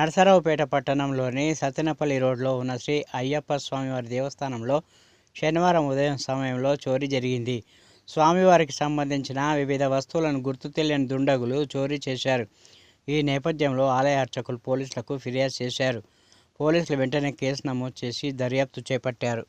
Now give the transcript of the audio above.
నరసరావుపేట పట్టణంలోని సత్తెనపల్లి రోడ్లో ఉన్న శ్రీ అయ్యప్ప స్వామివారి దేవస్థానంలో శనివారం ఉదయం సమయంలో చోరీ జరిగింది. స్వామివారికి సంబంధించిన వివిధ వస్తువులను గుర్తు తెలియని దుండగులు చోరీ చేశారు. ఈ నేపథ్యంలో ఆలయ అర్చకులు పోలీసులకు ఫిర్యాదు చేశారు. పోలీసులు వెంటనే కేసు నమోదు చేసి దర్యాప్తు చేపట్టారు.